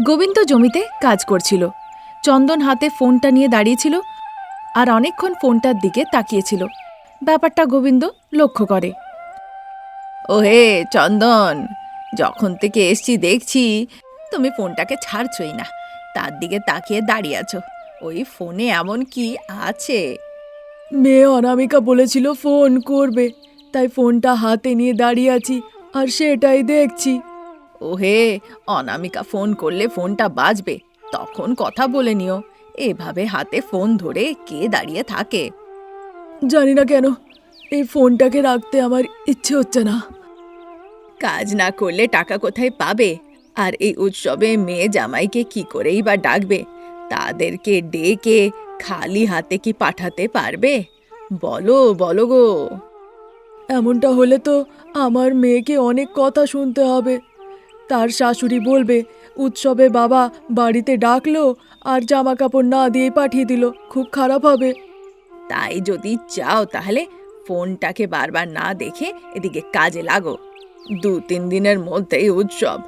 গোবিন্দ জমিতে কাজ করছিল। চন্দন হাতে ফোনটা নিয়ে দাঁড়িয়েছিল আর অনেকক্ষণ ফোনটার দিকে তাকিয়েছিল। ব্যাপারটা গোবিন্দ লক্ষ্য করে। ওহে চন্দন যখন থেকে এসছি দেখছি তুমি ফোনটাকে ছাড়ছই না তার দিকে তাকিয়ে দাঁড়িয়ে আছো। ওই ফোনে এমন কি আছে? মেয়ে অনামিকা বলেছিল ফোন করবে তাই ফোনটা হাতে নিয়ে দাঁড়িয়ে আছি আর সেটাই দেখছি। ওহে অনামিকা ফোন করলে ফোনটা বাজবে তখন কথা বলে নিও। এভাবে হাতে ফোন ধরে কে দাঁড়িয়ে থাকে? জানি না কেন এই ফোনটাকে রাখতে আমার ইচ্ছে হচ্ছে না। কাজ না করলে টাকা কোথায় পাবে? আর এই উৎসবে মেয়ে জামাইকে কি করেই বা ডাকবে? তাদেরকে ডেকে খালি হাতে কি পাঠাতে পারবে? বলো বলো গো। এমনটা হলে তো আমার মেয়েকে অনেক কথা শুনতে হবে। তার শাশুড়ি বলবে উৎসবে বাবা বাড়িতে ডাকলো আর জামা কাপড় না দিয়ে পাঠিয়ে দিল খুব খারাপ হবে। তাই যদি চাও তাহলে ফোনটাকে বারবার না দেখে এদিকে কাজে লাগো। দু তিন দিনের মধ্যেই উৎসব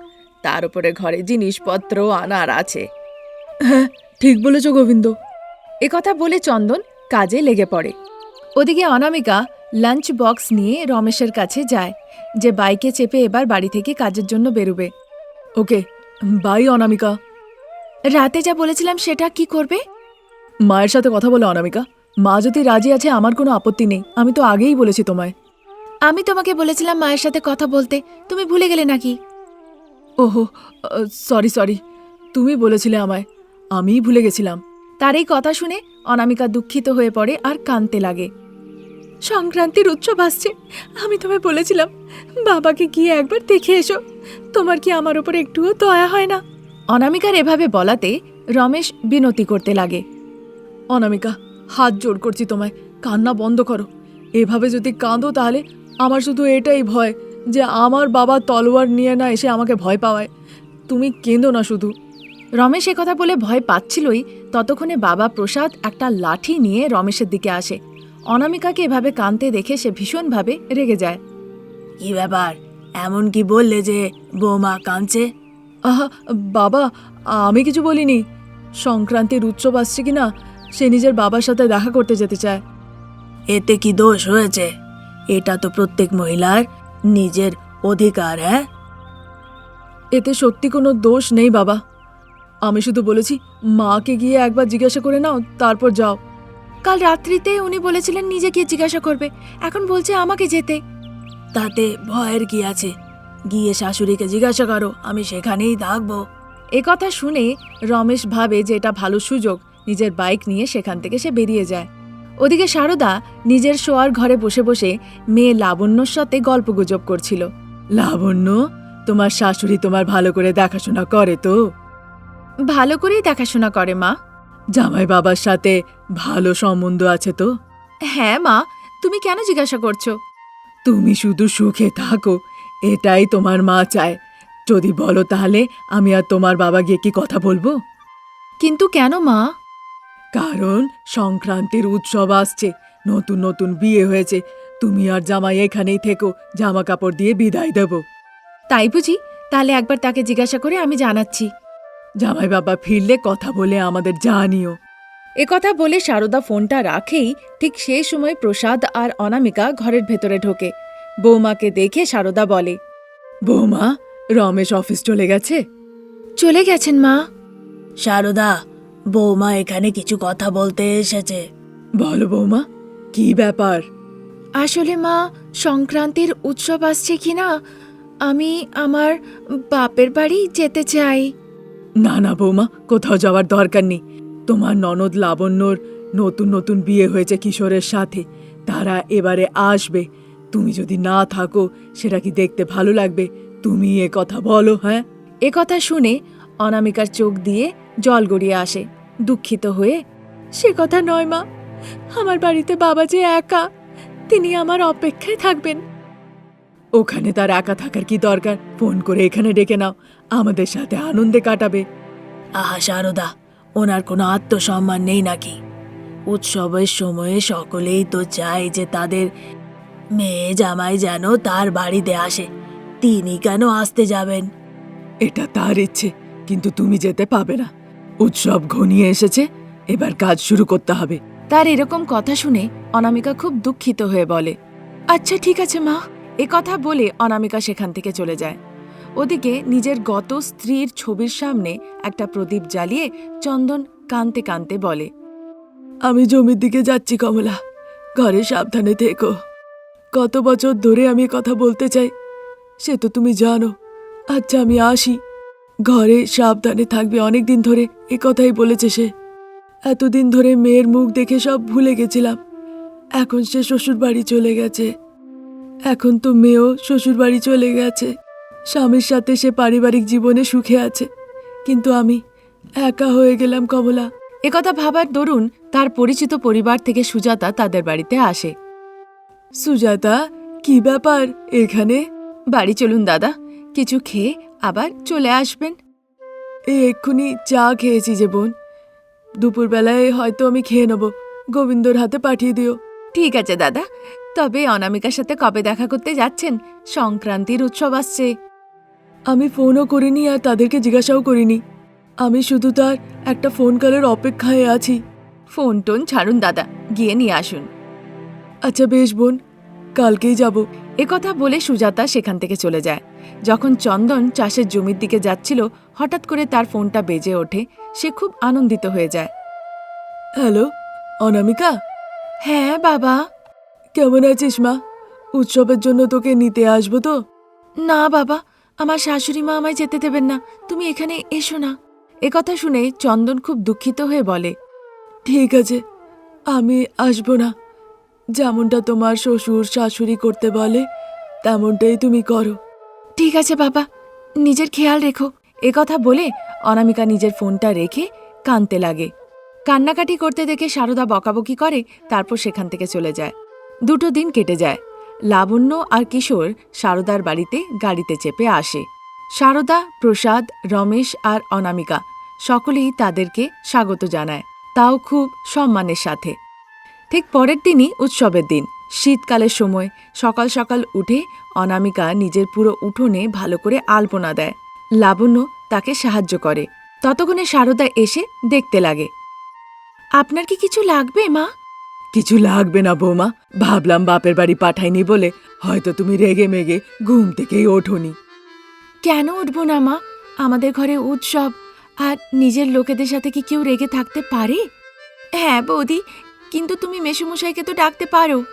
তার উপরে ঘরে জিনিসপত্র আনার আছে। হ্যাঁ ঠিক বলেছ গোবিন্দ। একথা বলে চন্দন কাজে লেগে পড়ে। ওদিকে অনামিকা লাঞ্চ বক্স নিয়ে রমেশের কাছে যায় যে বাইকে চেপে এবার বাড়ি থেকে কাজের জন্য বেরোবে। Okay bye Anamika. রাতে যা বলেছিলাম সেটা কি করবে? মায়ের সাথে কথা বলে অনামিকা। মা যদি রাজি আছে আমার কোনো আপত্তি নেই। আমি তো আগেই বলেছি তোমায়। আমি তোমাকে বলেছিলাম মায়ের সাথে কথা বলতে। তুমি ভুলে গেলে নাকি? ওহো সরি সরি তুমি বলেছিলে আমায়। আমিই ভুলে গেছিলাম। তার এই কথা শুনে অনামিকা দুঃখিত হয়ে পড়ে আর কাঁদতে লাগে। সংক্রান্তির উৎসব আসছে। আমি তোমায় বলেছিলাম, বাবাকে গিয়ে একবার দেখে এসো। তোমার কি আমার উপর একটুও দয়া হয় না? অনামিকার এভাবে বলাতে রমেশ বিনতি করতে লাগে। অনামিকা, হাত জোর করছি তোমায়, কান্না বন্ধ করো। এভাবে যদি কাঁদো তাহলে আমার শুধু এটাই ভয় যে আমার বাবা তলোয়ার নিয়ে না এসে আমাকে ভয় পাওয়ায়। তুমি কেঁদো না শুধু। রমেশ কথা বলে ভয় পাচ্ছিলই, ততক্ষণে বাবা প্রসাদ একটা লাঠি নিয়ে রমেশের দিকে আসে। অনামিকাকে এভাবে কাঁদতে দেখে সে ভীষণভাবে রেগে যায়। কি ব্যাপার? এমন কি বললে যে বৌমা কাঁদছে? আহা বাবা আমি কিছু বলিনি। সংক্রান্তির উৎসব আসছে কি না সে নিজের বাবার সাথে দেখা করতে যেতে চায়। এতে কি দোষ হয়েছে? এটা তো প্রত্যেক মহিলার নিজের অধিকার হ্যাঁ? এতে সত্যি কোনো দোষ নেই বাবা। আমি শুধু বলেছি মাকে গিয়ে একবার জিজ্ঞাসা করে নাও তারপর যাও। কাল রাত্রিতে উনি বলেছিলেন নিজে গিয়ে জিজ্ঞাসা করবে। এখন বলছে আমাকে যেতে। তাতে ভয়ের কি আছে? গিয়ে শাশুড়িকে জিজ্ঞাসা করো, আমি সেখানেই থাকব। এ কথা শুনে রমেশ ভাবে যে এটা ভালো সুযোগ, নিজের বাইক নিয়ে সেখান থেকে সে বেরিয়ে যায়। ওদিকে সারদা নিজের শোয়ার ঘরে বসে বসে মেয়ে লাবণ্যর সাথে গল্পগুজব করছিল। লাবণ্য, তোমার শাশুড়ি তোমার ভালো করে দেখাশোনা করে তো? ভালো করেই দেখাশোনা করে মা। জামাই বাবার সাথে ভালো সম্বন্ধ আছে তো? হ্যাঁ মা। তুমি কেন জিজ্ঞাসা করছ? তুমি শুধু সুখে থাকো এটাই তোমার মা চায়। যদি বলো তাহলে আমি আর তোমার বাবা গিয়ে কি কথা বলব? কিন্তু কেন মা? কারণ সংক্রান্তির উৎসব আসছে নতুন নতুন বিয়ে হয়েছে। তুমি আর জামাই এখানেই থেকো জামা কাপড় দিয়ে বিদায় দেব। তাই বুঝি? তাহলে একবার তাকে জিজ্ঞাসা করে আমি জানাচ্ছি। জামাই বাবা ফিরলে কথা বলে আমাদের জানিও। একথা বলে সারদা ফোনটা রাখেই ঠিক সেই সময় প্রসাদ আর অনামিকা ঘরের ভেতরে ঢোকে। বৌমাকে দেখে সারদা বলে বৌমা রমেশ অফিস চলে গেছে? চলে গেছেন মা। সারদা বৌমা এখানে কিছু কথা বলতে এসেছে। বলো বৌমা কি ব্যাপার? আসলে মা সংক্রান্তির উৎসব আসছে কিনা আমি আমার বাপের বাড়ি যেতে চাই। না না বৌমা কোথাও যাওয়ার দরকার নেই। তোমার ননদ লাবণ্যর নতুন নতুন বিয়ে হয়েছে কিশোরের সাথে। তারা এবারে আসবে। তুমি যদি না থাকো সেটা কি দেখতে ভালো লাগবে? তুমি এ কথা বলো হ্যাঁ? এ কথা শুনে অনামিকার চোখ দিয়ে জল গড়িয়ে আসে। দুঃখিত হয়ে সে কথা নয় মা। আমার বাড়িতে বাবা যে একা তিনি আমার অপেক্ষায় থাকবেন। ওখানে তার একা থাকার কি দরকার? ফোন করে এখানে ডেকে নাও। আমাদের সাথে আনন্দে কাটাবে। আহা সারদা ওনার কোনো আত্মসম্মান নেই নাকি? উৎসবের সময়ে সকলেই তো চায় যে তাদের মেয়ে জামাই যেন তার বাড়িতে আসে। তিনি কেন আসতে যাবেন? এটা তার ইচ্ছে কিন্তু তুমি যেতে পাবে না। উৎসব ঘনিয়ে এসেছে এবার কাজ শুরু করতে হবে। তার এরকম কথা শুনে অনামিকা খুব দুঃখিত হয়ে বলে আচ্ছা ঠিক আছে মা। এ কথা বলে অনামিকা সেখান থেকে চলে যায়। ওদিকে নিজের গত স্ত্রীর ছবির সামনে একটা প্রদীপ জ্বালিয়ে চন্দন কানতে কানতে বলে, আমি জমির দিকে যাচ্ছি, কমলা। ঘরে সাবধানে থেকো। কত বছর ধরে আমি কথা বলতে চাই, সে তো তুমি জানো। আচ্ছা আমি আসি। ঘরে সাবধানে থাকবে অনেক দিন ধরে এ কথাই বলেছে সে। এতদিন ধরে মেয়ের মুখ দেখে সব ভুলে গেছিলাম। এখন সে শ্বশুর বাড়ি চলে গেছে। এখন তো মেয়েও শ্বশুর বাড়ি চলে গেছে। স্বামীর সাথে সে পারিবারিক জীবনে সুখে আছে। কিন্তু আমি একা হয়ে গেলাম কমলা। একথা ভাবার দরুন তার পরিচিত পরিবার থেকে সুজাতা তাদের বাড়িতে আসে। সুজাতা কি ব্যাপার এখানে? বাড়ি চলুন দাদা কিছু খেয়ে আবার চলে আসবেন। এই এক্ষুনি চা খেয়েছি যে বোন। দুপুরবেলায় হয়তো আমি খেয়ে নেব। গোবিন্দর হাতে পাঠিয়ে দিও। ঠিক আছে দাদা তবে অনামিকার সাথে কবে দেখা করতে যাচ্ছেন? সংক্রান্তির উৎসব আসছে। আমি ফোনও করিনি আর তাদেরকে জিজ্ঞাসাও করিনি। আমি শুধু তার একটা ফোন কলের অপেক্ষায় আছি। ফোন টোন ছাড়ুন দাদা। গিয়ে নিয়ে আসুন। আচ্ছা বেশ বোন। কালকেই যাব। একথা বলে সুজাতা সেখান থেকে চলে যায়। যখন চন্দন চাষের জমির দিকে যাচ্ছিল হঠাৎ করে তার ফোনটা বেজে ওঠে। সে খুব আনন্দিত হয়ে যায়। হ্যালো অনামিকা? হ্যাঁ বাবা? কেমন আছিস মা? উৎসবের জন্য তোকে নিতে আসব তো? না বাবা। আমার শাশুড়ি মা আমায় যেতে দেবেন না। তুমি এখানে এসো না। একথা শুনে চন্দন খুব দুঃখিত হয়ে বলে, ঠিক আছে, আমি আসব না। যেমনটা তোমার শ্বশুর শাশুড়ি করতে বলে, তেমনটাই তুমি করো। ঠিক আছে বাবা, নিজের খেয়াল রেখো। একথা বলে অনামিকা নিজের ফোনটা রেখে কানতে লাগে। কান্নাকাটি করতে দেখে সারদা বকাবকি করে, তারপর সেখান থেকে চলে যায়। দুটো দিন কেটে যায়। লাবণ্য আর কিশোর সারদার বাড়িতে গাড়িতে চেপে আসে। সারদা, প্রসাদ, রমেশ আর অনামিকা সকলেই তাদেরকে স্বাগত জানায়, তাও খুব সম্মানের সাথে। ঠিক পরের দিনই উৎসবের দিন। শীতকালের সময় সকাল সকাল উঠে অনামিকা নিজের পুরো উঠোনে ভালো করে আলপনা দেয়। লাবণ্য তাকে সাহায্য করে। ততক্ষণে সারদা এসে দেখতে লাগে। আপনার কি কিছু লাগবে, মা? কিছু লাগবে না, বৌমা। ভাবলাম বাপের বাড়ি পাঠাইনি বলে হয়তো তুমি রেগে মেগে ঘুম থেকেই ওঠোনি। কেন উঠবো না, মা? আমাদের ঘরে উৎসব, আর নিজের লোকেদের সাথে কি কেউ রেগে থাকতে পারে? হ্যাঁ বৌদি, কিন্তু তুমি মেসুমশাইকে তো ডাকতে পারো।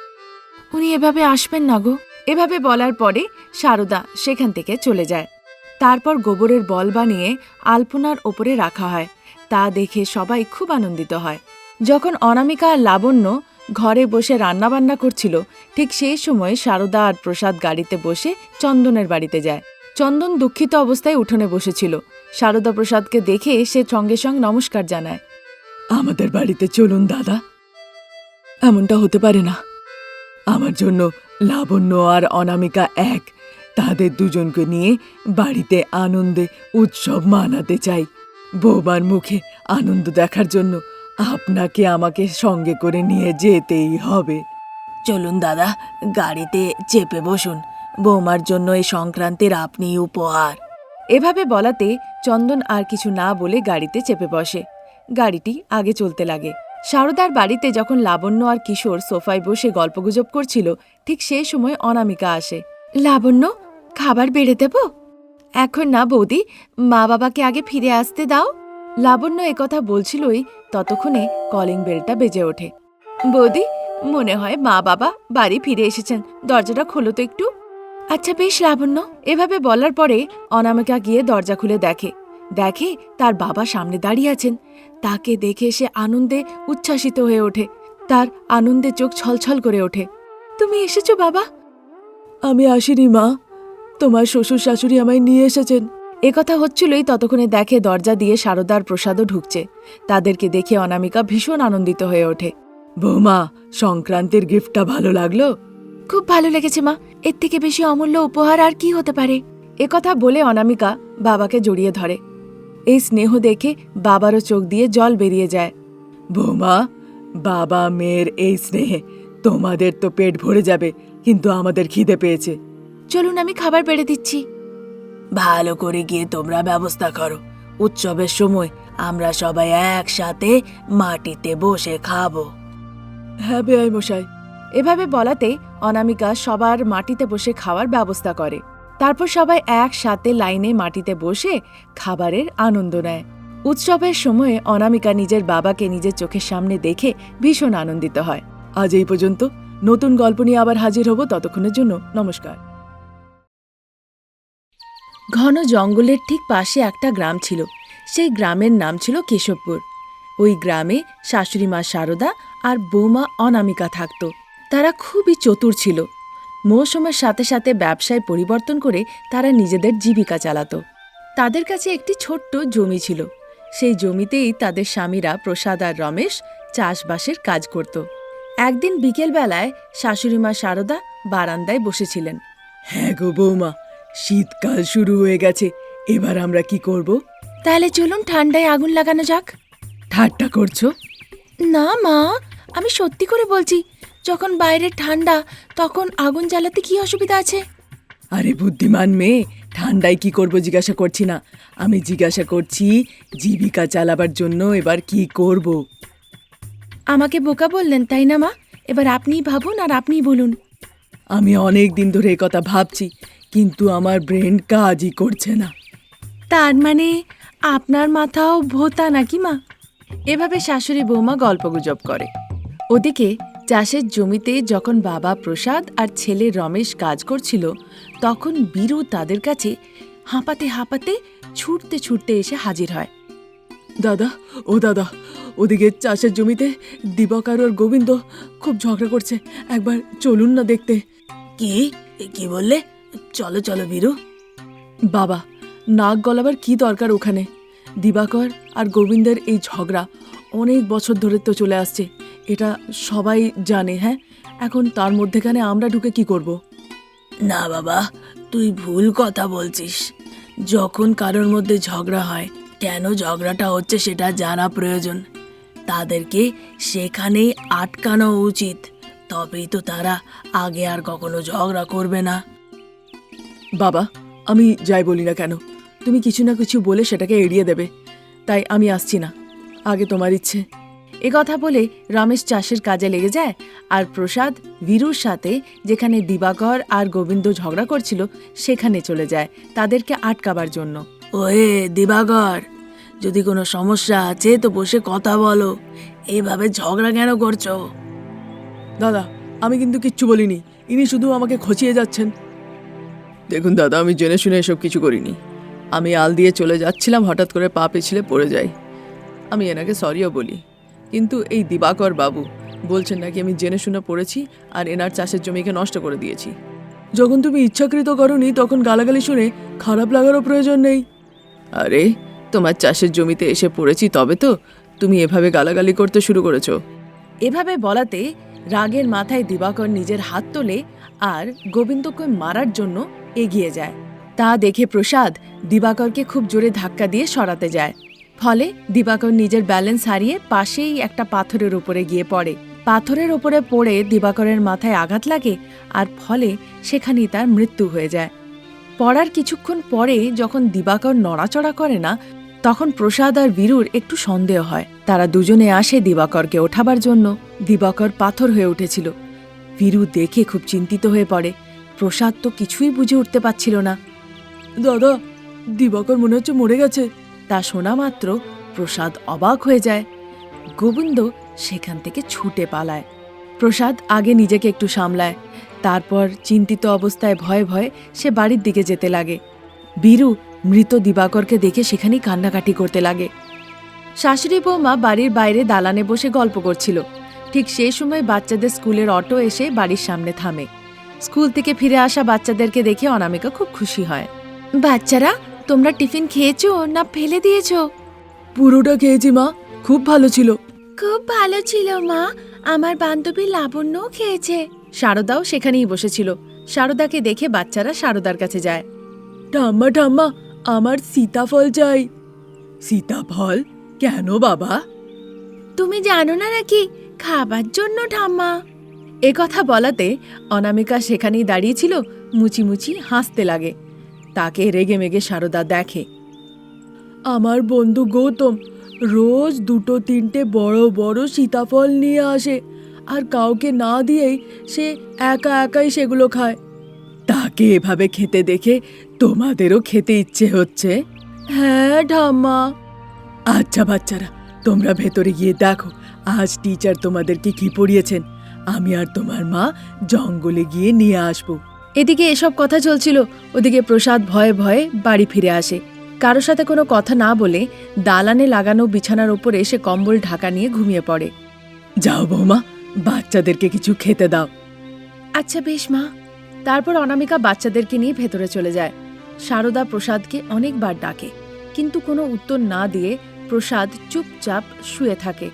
উনি এভাবে আসবেন না গো। এভাবে বলার পরে সারদা সেখান থেকে চলে যায়। তারপর গোবরের বল বানিয়ে আলপনার ওপরে রাখা হয়। তা দেখে সবাই খুব আনন্দিত হয়। যখন অনামিকা আর লাবণ্য ঘরে বসে রান্নাবান্না করছিল, ঠিক সেই সময় সারদা আর প্রসাদ গাড়িতে বসে চন্দনের বাড়িতে যায়। চন্দন দুঃখিত অবস্থায় উঠোনে বসেছিল। সারদা প্রসাদকে দেখে সে সঙ্গে সঙ্গে নমস্কার জানায়। আমাদের বাড়িতে চলুন, দাদা। এমনটা হতে পারে না। আমার জন্য লাবণ্য আর অনামিকা এক। তাদের দুজনকে নিয়ে বাড়িতে আনন্দে উৎসব মানাতে চাই। বৌমার মুখে আনন্দ দেখার জন্য আপনাকে আমাকে সঙ্গে করে নিয়ে যেতেই হবে। চলুন দাদা, গাড়িতে চেপে বসুন। বৌমার জন্য এই সংক্রান্তের আপনি উপহার। এভাবে বলাতে চন্দন আর কিছু না বলে গাড়িতে চেপে বসে। গাড়িটি আগে চলতে লাগে। সারদার বাড়িতে যখন লাবণ্য আর কিশোর সোফায় বসে গল্পগুজব করছিল, ঠিক সেই সময় অনামিকা আসে। লাবণ্য, খাবার বেড়ে দেব? এখন না বৌদি মা বাবাকে আগে ফিরে আসতে দাও। লাবণ্য একথা বলছিলই ততক্ষণে কলিং বেলটা বেজে ওঠে। বৌদি, মনে হয় মা বাবা বাড়ি ফিরে এসেছেন। দরজাটা খোলো তো একটু। আচ্ছা বেশ লাবণ্য, এভাবে বলার পরে অনামিকা গিয়ে দরজা খুলে দেখে। দেখে তার বাবা সামনে দাঁড়িয়ে আছেন। তাকে দেখে সে আনন্দে উচ্ছ্বাসিত হয়ে ওঠে। তার আনন্দে চোখ ছলছল করে ওঠে। তুমি এসেছ বাবা? আমি আসিনি মা। তোমার শ্বশুর শাশুড়ি আমায় নিয়ে এসেছেন। একথা হচ্ছিলই ততক্ষণে দেখে দরজা দিয়ে সারদার প্রসাদও ঢুকছে। তাদেরকে দেখে অনামিকা ভীষণ আনন্দিত হয়ে ওঠে। বৌমা সংক্রান্তির গিফটটা ভালো লাগল? খুব ভালো লেগেছে মা। এর থেকে বেশি অমূল্য উপহার আর কি হতে পারে? একথা বলে অনামিকা বাবাকে জড়িয়ে ধরে। এই স্নেহ দেখে বাবারও চোখ দিয়ে জল বেরিয়ে যায়। বৌমা বাবা মেয়ের এই স্নেহে তোমাদের তো পেট ভরে যাবে কিন্তু আমাদের খিদে পেয়েছে। চলুন আমি খাবার বেড়ে দিচ্ছি। ভালো করে গিয়ে তোমরা ব্যবস্থা করো। উৎসবের সময় আমরা সবাই একসাথে মাটিতে বসে খাব। হ্যাঁ বেআই মশাই। এভাবে বলাতে অনামিকা সবার মাটিতে বসে খাওয়ার ব্যবস্থা করে। তারপর সবাই একসাথে লাইনে মাটিতে বসে খাবারের আনন্দ নেয়। উৎসবের সময়ে অনামিকা নিজের বাবাকে নিজের চোখের সামনে দেখে ভীষণ আনন্দিত হয়। আজ এই পর্যন্ত। নতুন গল্প নিয়ে আবার হাজির হব ততক্ষণের জন্য। নমস্কার। ঘন জঙ্গলের ঠিক পাশে একটা গ্রাম ছিল। সেই গ্রামের নাম ছিল কেশবপুর। ওই গ্রামে শাশুড়ি মা শারদা আর বৌমা অনামিকা থাকত। তারা খুবই চতুর ছিল। মৌসুমের সাথে সাথে ব্যবসায় পরিবর্তন করে তারা নিজেদের জীবিকা চালাত। তাদের কাছে একটি ছোট্ট জমি ছিল। সেই জমিতেই তাদের স্বামীরা প্রসাদ আর রমেশ চাষবাসের কাজ করত। একদিন বিকেলবেলায় শাশুড়ি মা শারদা বারান্দায় বসেছিলেন। হ্যাঁ গো বৌমা শীতকাল শুরু হয়ে গেছে। এবার আমরা কি করব? তাহলে চলুন ঠান্ডায় আগুন লাগানো যাক। ঠাট্টা করছ? না মা আমি সত্যি করে বলছি যখন বাইরে ঠান্ডা তখন আগুন জ্বালাতে কি অসুবিধা আছে? আরে বুদ্ধিমান মেয়ে ঠান্ডায় কি করব জিজ্ঞাসা করছি না। আমি জিজ্ঞাসা করছি জীবিকা চালাবার জন্য এবার কি করব? আমাকে বোকা বললেন তাই না মা? এবার আপনিই ভাবুন আর আপনিই বলুন। আমি অনেক দিন ধরে এই কথা ভাবছি। কিন্তু আমার ব্রেন কাজই করছে না। তার মানে আপনার মাথাও ভোতা নাকি মা? এভাবে শাশুড়ি বৌমা গল্পগুজব করে। ওদিকে চাষের জমিতে যখন বাবা প্রসাদ আর ছেলে রমেশ কাজ করছিল তখন বীরু তাদের কাছে হাঁপাতে হাঁপাতে ছুটতে ছুটতে এসে হাজির হয়। দাদা ও দাদা ওদিকে চাষের জমিতে দিবাকর আর গোবিন্দ খুব ঝগড়া করছে। একবার চলুন না দেখতে। কি? কি বললে? চলো চলো, বীরু। বাবা, নাক গলাবার কি দরকার ওখানে? দিবাকর আর গোবিন্দের এই ঝগড়া অনেক বছর ধরে তো চলে আসছে। এটা সবাই জানে হ্যাঁ? এখন তার মধ্যেখানে আমরা ঢুকে কি করব? না বাবা, তুই ভুল কথা বলছিস। যখন কারোর মধ্যে ঝগড়া হয়, কেন ঝগড়াটা হচ্ছে সেটা জানা প্রয়োজন। তাদেরকে সেখানেই আটকানো উচিত। তবেই তো তারা আগে আর কখনো ঝগড়া করবে না। বাবা আমি যাই বলি না কেন? তুমি কিছু না কিছু বলে সেটাকে এড়িয়ে দেবে। তাই আমি আসছি না। আগে তোমার ইচ্ছে। এ কথা বলে রমেশ চাষের কাজে লেগে যায় আর প্রসাদ বীরুর সাথে যেখানে দিবাকর আর গোবিন্দ ঝগড়া করছিল সেখানে চলে যায় তাদেরকে আটকাবার জন্য। ওয়ে দিবাকর যদি কোনো সমস্যা আছে তো বসে কথা বলো। এভাবে ঝগড়া কেন করছ? দাদা আমি কিন্তু কিচ্ছু বলিনি। ইনি শুধু আমাকে খচিয়ে যাচ্ছেন। দেখুন দাদা, আমি জেনে শুনে এসব কিছু করিনি। আমি আল দিয়ে চলে যাচ্ছিলাম, হঠাৎ করে পা পিছলে পড়ে যাই। আমি এনাকে সরিও বলি, কিন্তু এই দিবাকর বাবু বলছেন নাকি আমি জেনে শুনে পড়েছি আর এনার চাষের জমিকে নষ্ট করে দিয়েছি। যখন তুমি ইচ্ছাকৃত করনি, তখন গালাগালি শুনে খারাপ লাগারও প্রয়োজন নেই। আরে, তোমার চাষের জমিতে এসে পড়েছি তবে তো তুমি এভাবে গালাগালি করতে শুরু করেছ। এভাবে বলাতে রাগের মাথায় দিবাকর নিজের হাত তোলে আর গোবিন্দকে মারার জন্য এগিয়ে যায়। তা দেখে প্রসাদ দিবাকরকে খুব জোরে ধাক্কা দিয়ে সরাতে যায়। ফলে দিবাকর নিজের ব্যালেন্স হারিয়ে পাশেই একটা পাথরের উপরে গিয়ে পড়ে। পাথরের উপরে পড়ে দিবাকরের মাথায় আঘাত লাগে আর ফলে সেখানেই তার মৃত্যু হয়ে যায়। পড়ার কিছুক্ষণ পরে যখন দিবাকর নড়াচড়া করে না, তখন প্রসাদ আর বীরুর একটু সন্দেহ হয়। তারা দুজনে আসে দিবাকরকে ওঠাবার জন্য। দিবাকর পাথর হয়ে উঠেছিল। বীরু দেখে খুব চিন্তিত হয়ে পড়ে। প্রসাদ তো কিছুই বুঝে উঠতে পারছিল না। দাদা, দিবাকর মনে হচ্ছে মরে গেছে। তা শোনা মাত্র প্রসাদ অবাক হয়ে যায়। গোবিন্দ সেখান থেকে ছুটে পালায়। প্রসাদ আগে নিজেকে একটু সামলায়। তারপর চিন্তিত অবস্থায় ভয়ে ভয়ে সে বাড়ির দিকে যেতে লাগে। বীরু মৃত দিবাকরকে দেখে সেখানেই কান্নাকাটি করতে লাগে। শাশুড়ি বৌমা বাড়ির বাইরে দালানে বসে গল্প করছিল। ঠিক সেই সময় বাচ্চাদের স্কুলের অটো এসে বাড়ির সামনে থামে। স্কুল থেকে ফিরে আসা বাচ্চাদেরকে দেখে অনামিকা খুব খুশি হয়। বাচ্চারা তোমরা টিফিন খেয়েছো না ফেলে দিয়েছ? পুরোটা খেয়েছি মা। খুব ভালো ছিল। খুব ভালো ছিল মা। আমার বান্ধবী লাবণ্যও খেয়েছে। শারদাও সেখানেই বসেছিল। শারদাকে দেখে বাচ্চারা শারদার কাছে যায়। ঠাম্মা ঠাম্মা আমার সীতাফল চাই। সীতাফল? কেন বাবা? তুমি জানো না নাকি? খাবার জন্য ঠাম্মা। এ কথা বলাতে অনামিকা সেখানেই দাঁড়িয়েছিল মুচি মুচি হাসতে লাগে। তাকে রেগে মেগে শারদা দেখে। আমার বন্ধু গৌতম, রোজ দুটো তিনটে বড় বড় সীতাফল নিয়ে আসে, আর কাউকে না দিয়েই সে একা একাই সেগুলো খায়। তাকে এভাবে খেতে দেখে তোমাদেরও খেতে ইচ্ছে হচ্ছে? হ্যাঁ ঠাম্মা। আচ্ছা বাচ্চারা, তোমরা ভেতরে গিয়ে দেখো, আজ টিচার তোমাদেরকে কি পড়িয়েছেন? আমি আর তোমার মা জঙ্গলে গিয়ে নিয়ে আসব। এদিকে এসব কথা চলছিল ওদিকে প্রসাদ ভয়ে ভয়ে বাড়ি ফিরে আসে। কারোর সাথে কোনো কথা না বলে দালানে লাগানো বিছানার ওপরে সে কম্বল ঢাকা নিয়ে ঘুমিয়ে পড়ে। যাও বৌমা বাচ্চাদেরকে কিছু খেতে দাও। আচ্ছা বেশ মা। তারপর অনামিকা বাচ্চাদেরকে নিয়ে ভেতরে চলে যায়। সারদা প্রসাদকে অনেকবার ডাকে কিন্তু কোনো উত্তর না দিয়ে প্রসাদ চুপচাপ শুয়ে থাকে।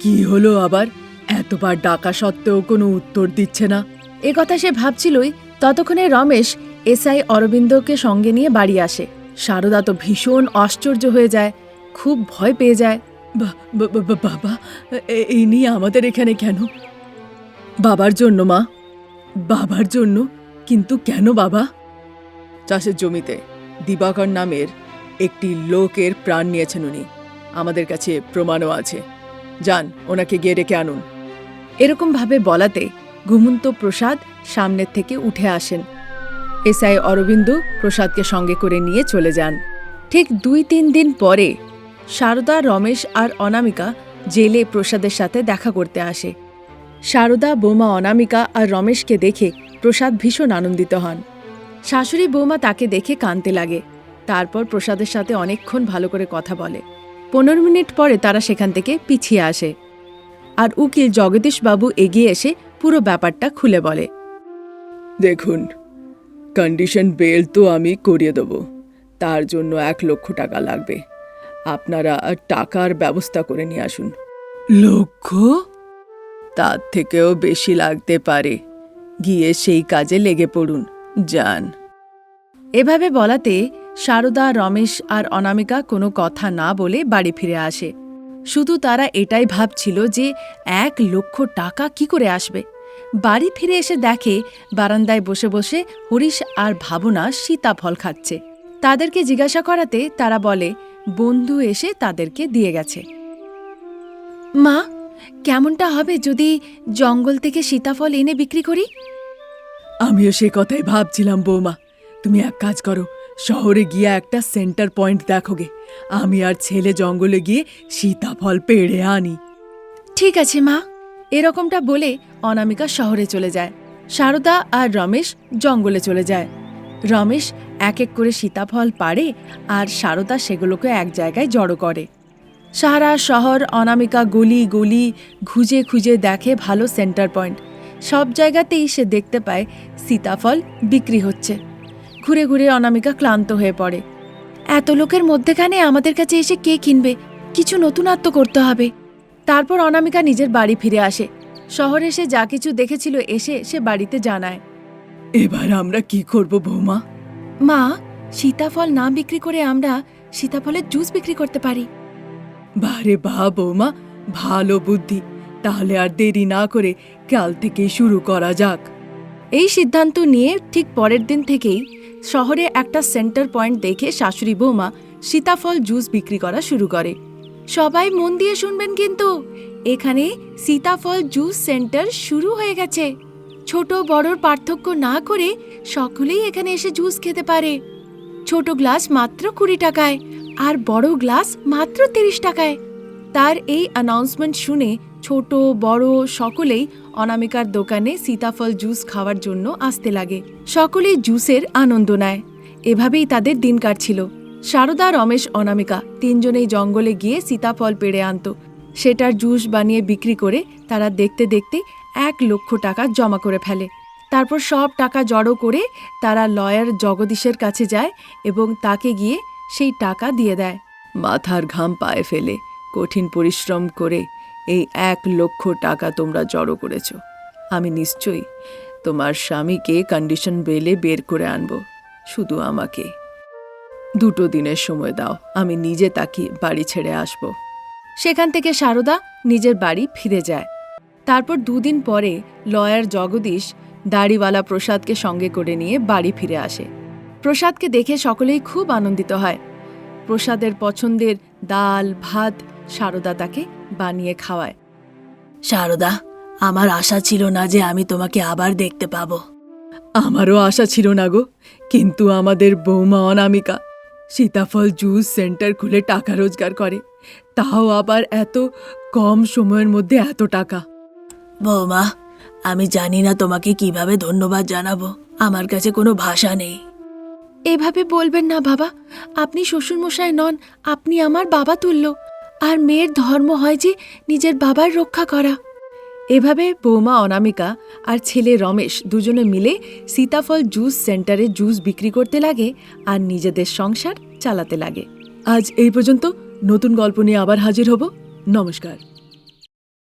কি হলো আবার? এতবার ডাকা সত্ত্বেও কোনো উত্তর দিচ্ছে না। এ কথা সে ভাবছিলই ততক্ষণে রমেশ এসআই অরবিন্দকে সঙ্গে নিয়ে বাড়ি আসে। সারদা তো ভীষণ আশ্চর্য হয়ে যায়, খুব ভয় পেয়ে যায়। বাবা এই নিয়ে আমাদের এখানে কেন? বাবার জন্য, মা। বাবার জন্য? কিন্তু কেন বাবা? চাষের জমিতে দিবাকর নামের একটি লোকের প্রাণ নিয়েছেন উনি। আমাদের কাছে প্রমাণও আছে। যান, ওনাকে গিয়ে ডেকে আনুন। এরকম ভাবে বলাতে ঘুমন্ত প্রসাদ সামনের থেকে উঠে আসেন। এসআই অরবিন্দ প্রসাদকে সঙ্গে করে নিয়ে চলে যান। ঠিক দুই তিন দিন পরে সারদা, রমেশ আর অনামিকা জেলে প্রসাদের সাথে দেখা করতে আসে। সারদা, বৌমা অনামিকা আর রমেশকে দেখে প্রসাদ ভীষণ আনন্দিত হন। শাশুড়ি বৌমা তাকে দেখে কানতে লাগে। তারপর প্রসাদের সাথে অনেকক্ষণ ভালো করে কথা বলে। পনেরো মিনিট পরে তারা সেখান থেকে পিছিয়ে আসে। আর উকিল জগদীশবাবু এগিয়ে এসে পুরো ব্যাপারটা খুলে বলে। দেখুন কন্ডিশন বেল তো আমি করিয়ে দেবো। তার জন্য এক লক্ষ টাকা লাগবে। আপনারা টাকার ব্যবস্থা করে নিয়ে আসুন। লক্ষ? তার থেকেও বেশি লাগতে পারে। গিয়ে সেই কাজে লেগে পড়ুন। যান। এভাবে বলাতে সারদা রমেশ আর অনামিকা কোনো কথা না বলে বাড়ি ফিরে আসে। শুধু তারা এটাই ভাবছিল যে এক লক্ষ টাকা কি করে আসবে। বাড়ি ফিরে এসে দেখে বারান্দায় বসে বসে হরিশ আর ভাবনা সীতাফল খাচ্ছে। তাদেরকে জিজ্ঞাসা করাতে তারা বলে, বন্ধু এসে তাদেরকে দিয়ে গেছে। মা, কেমনটা হবে যদি জঙ্গল থেকে সীতাফল এনে বিক্রি করি? আমিও সে কথাই ভাবছিলাম বৌমা। তুমি এক কাজ করো, শহরে গিয়ে একটা সেন্টার পয়েন্ট দেখোগে। আমি আর ছেলে জঙ্গলে গিয়ে সীতাফল পেড়ে আনি। ঠিক আছে, মা। এরকমটা বলে অনামিকা শহরে চলে যায়। সারদা আর রমেশ জঙ্গলে চলে যায়। রমেশ এক এক করে সীতাফল পাড়ে আর সারদা সেগুলোকে এক জায়গায় জড়ো করে। সারা শহর অনামিকা গলি গলি খুঁজে খুঁজে দেখে ভালো সেন্টার পয়েন্ট সব জায়গাতেই সে দেখতে পায় সীতাফল বিক্রি হচ্ছে। ঘুরে ঘুরে অনামিকা ক্লান্ত হয়ে পড়ে। এত লোকের মধ্যেখানে আমাদের কাছে এসে কে কিনবে? কিছু নতুনত্ব করতে হবে। তারপর অনামিকা নিজের বাড়ি ফিরে আসে। শহরে সে যা কিছু দেখেছিল এসে সে বাড়িতে জানায়। এবার আমরা কি করব বৌমা? মা সীতাফল না বিক্রি করে আমরা সীতাফলের জুস বিক্রি করতে পারি। বারে বা বৌমা ভালো বুদ্ধি। তাহলে আর দেরি না করে কাল থেকে শুরু করা যাক। এই সিদ্ধান্ত নিয়ে ঠিক পরের দিন থেকেই শহরে একটা সেন্টার পয়েন্ট দেখে শাশুড়ি বৌমা সীতাফল জুস বিক্রি করা শুরু করে। সবাই মন দিয়ে শুনবেন কিন্তু এখানে সীতাফল জুস সেন্টার শুরু হয়ে গেছে। ছোট বড়র পার্থক্য না করে সকলেই এখানে এসে জুস খেতে পারে। ছোট গ্লাস মাত্র কুড়ি টাকায় আর বড় গ্লাস মাত্র তিরিশ টাকায়। তার এই অ্যানাউন্সমেন্ট শুনে ছোট, বড় সকলেই অনামিকার দোকানে সীতাফল জুস খাওয়ার জন্য আসতে লাগে। সকলেই জুসের আনন্দ নেয়। এভাবেই তাদের দিন কাটছিল। সারদা, রমেশ, অনামিকা তিনজনেই জঙ্গলে গিয়ে সীতাফল পেড়ে আনতো। সেটার জুস বানিয়ে বিক্রি করে তারা দেখতে দেখতে এক লক্ষ টাকা জমা করে ফেলে। তারপর সব টাকা জড়ো করে তারা লয়ার জগদীশের কাছে যায় এবং তাকে গিয়ে সেই টাকা দিয়ে দেয়। মাথার ঘাম পায়ে ফেলে, কঠিন পরিশ্রম করে এই এক লক্ষ টাকা তোমরা জড়ো করেছ। আমি নিশ্চয়ই তোমার স্বামীকে কন্ডিশন বেলে বের করে আনব, শুধু আমাকে। দুটো দিনের সময় দাও, আমি নিজে তাকে বাড়ি ছেড়ে আসব। সেখান থেকে সারদা নিজের বাড়ি ফিরে যায়। তারপর দুদিন পরে লয়ার জগদীশ দাড়িওয়ালা প্রসাদকে সঙ্গে করে নিয়ে বাড়ি ফিরে আসে। প্রসাদকে দেখে সকলেই খুব আনন্দিত হয়। প্রসাদের পছন্দের ডাল ভাত সারদা তাকে বানিয়ে খাওয়ায়। সারদা আমার আশা ছিল না যে আমি তোমাকে আবার দেখতে পাবো। আমারও আশা ছিল না গো কিন্তু আমাদের বৌমা অনামিকা সীতাফল জুস সেন্টার খুলে টাকা রোজগার করে। তাও আবার এত কম সময়ের মধ্যে এত টাকা। বৌমা আমি জানি না তোমাকে কীভাবে ধন্যবাদ জানাব। আমার কাছে কোনো ভাষা নেই। এভাবে বলবেন না বাবা আপনি শ্বশুরমশাই নন আপনি আমার বাবা তুল্য। আর মেয়ের ধর্ম হয় যে নিজের বাবার রক্ষা করা। এভাবে বৌমা অনামিকা আর ছেলে রমেশ দুজনে মিলে সীতাফল জুস সেন্টারে জুস বিক্রি করতে লাগে আর নিজেদের সংসার চালাতে লাগে। আজ এই পর্যন্ত নতুন গল্প নিয়ে আবার হাজির হব। নমস্কার।